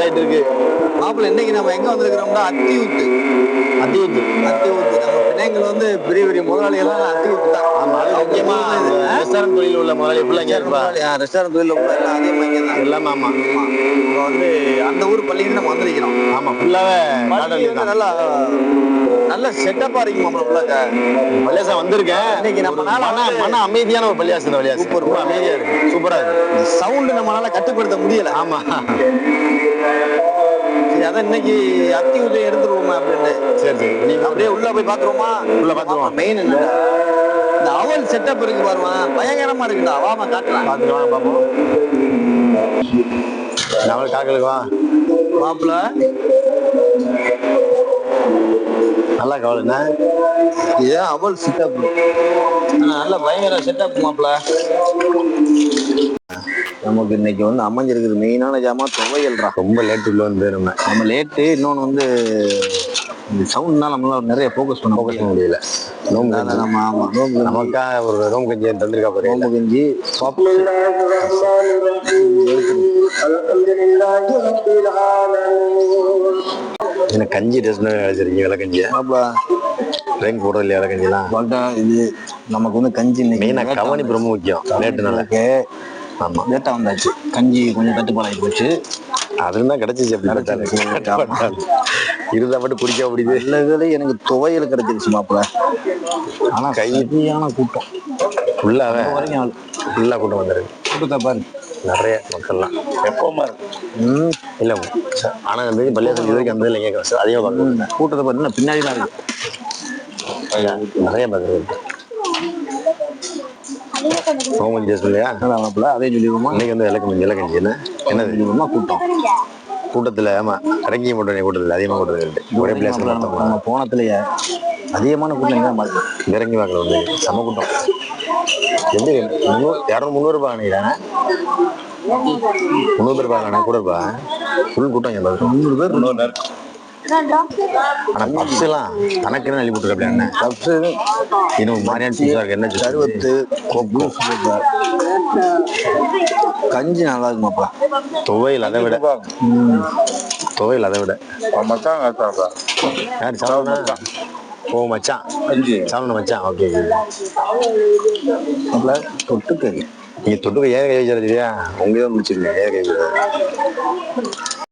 Start ஆயிட்டு இருக்கு மாப்பிள்ள இன்னைக்கு நம்ம எங்க வந்திருக்கிறோம்னா அத்தி ஊத்து அத்தி ஊத்து அத்தி ஊத்து நம்ம பிள்ளைங்கள் வந்து பெரிய பெரிய முதலாளிகள்லாம் அத்தி ஊத்து தான் அது முக்கியமா ரெஸ்டாரண்ட் தொழில் உள்ள முதலாளி இங்க இருப்பா. ரெஸ்டாரண்ட் தொழில கூட எல்லாம் அதிகமா இங்க தான். எல்லாமே ஆமா. இப்போ வந்து அந்த ஊர் பள்ளிக்கு நம்ம வந்திருக்கிறோம். ஆமா ஃபுல்லாவே நல்லா நல்ல செட்டப்பா இருக்கு மாப்பிள்ள பள்ளியாசா வந்திருக்கேன். இன்னைக்கு நம்ம மன அமைதியான ஒரு பள்ளியாசம் இந்த பள்ளியாசம் சூப்பர். ரொம்ப அமைதியா இருக்கு. சூப்பரா இருக்கு. சவுண்ட் நம்மளால கட்டுப்படுத்த முடியல. ஆமா. சரி அதான் இன்னைக்கு அத்தி ஊத்தி எடுத்துருவோமா அப்படின்னு. சரி சரி. நீங்க அப்படியே உள்ள போய் பாத்துருவோமா உள்ள பாத்துருவோம். மெயின் என்ன இந்த அவல் செட்டப் இருக்கு பாருமா. பயங்கரமா இருக்குடா. வாமா காட்டுறேன். பாத்துட்டு வாங்க பாப்போம் காக்கலுக்கு வா. மாப்பிள்ள. நல்லா கவலைண்ணா. இதுதான் அவல் செட்டப் நல்ல பயங்கர செட்டப் மாப்பிள்ள நமக்கு இன்னைக்கு வந்து அமைஞ்சிருக்குது. மெயினான ஜாமான் துவையல்றா. ரொம்ப லேட் உள்ள வந்து நம்ம நம்ம லேட்டு இன்னொன்று வந்து இந்த சவுண்ட்னா நம்மளால நிறைய ஃபோக்கஸ் பண்ண ஃபோக்கஸ் பண்ண முடியல. நோம்பு அதான் நம்ம ஆமா நோம்பு நமக்கா ஒரு ரோம் கஞ்சி தந்திருக்கா பாரு. நோம்பு கஞ்சி. பப்பு என்ன கஞ்சி ட்ரெஸ் வச்சிருக்கீங்க விலை கஞ்சியா? மாப்பிள்ள ட்ரெயின் போடுறது இல்லையா விலை கஞ்சிலாம் பல்டா இது நமக்கு வந்து கஞ்சி இன்னைக்கு மெயினா late ஆ கவனிப்பு ரொம்ப முக்கியம் லேட்டுனால. இருக்கு. ஆமா. லேட்டா வந்தாச்சு. கஞ்சி கொஞ்சம் தட்டுப்பாடாகி போச்சு. அதுல தான் கிடைச்சிச்சு அப்படி. இருந்தா மட்டும் குடிக்க முடியுது. வேலை எனக்கு துவையல் கிடைச்சிருச்சு மாப்பிள்ள ஆனா கை- சரியான கூட்டம். ஃபுல்லாவே இப்போ வரைக்கும் ஆள். ஃபுல்லா கூட்டம் வந்திருக்கு. கூட்டத்தை பாரு நிறைய மக்கள்லாம். எப்பவுமா இருக்கு. ம், இல்ல ச- ஆனா அந்த மாதிரி பள்ளியாசம் இது வரைக்கும் அந்த இல்லைங்க சார் அதிகமாக பார்க்குறது ம். கூட்டத்தை பாரு இன்னும் பின்னாடி தான் இருக்கு. நிறைய பார்க்குறது இல்லையா? என்னடா மாப்பிள்ள அதே சொல்லிடுவோமா இன்னைக்கு வந்து இலக்கம் இலக்கஞ்சி என்ன? என்னது? சொல்லிடுவோமா கூட்டம். கூட்டத்துல ஆமா இறங்கி போட்டோம் கூட்டத்துல அதிகமா கூட்டத்தில் ஒரே பிளேஸ் போனதுலயே அதிகமான கூட்டம். இறங்கி வாங்கல வந்து செம கூட்டம். எப்படி முந்நூறு இரநூறு முந்நூறு ரூபாய் நினைக்கிறேன் முந்நூறு ரூபாய் நினை கூட இருப்பா ஃபுல் கூட்டம் இங்க பாரு. முந்நூறு பேர் ஆனா பப்ஸ் எல்லாம் தனக்குன்னு அள்ளி போட்டுருக்க அண்ணன் பப்ஸு இன்னும் மாதிரியான இருக்கு என்ன கொப்பு சூப்பர் கஞ்சி நல்லா இருக்கு மாப்பிள்ள துவையல் அதை விட. துவையல் அதை விட. யார் சாப்பிடா ஓ மச்சான். சாப்பிட மச்சான். ஓகே மாப்பிள்ள தொட்டுக்கறி நீங்க தொட்டுக்க ஏன் கை வச்சாரு சரியா உங்க தான் முடிச்சிருக்கீங்க ஏன் கை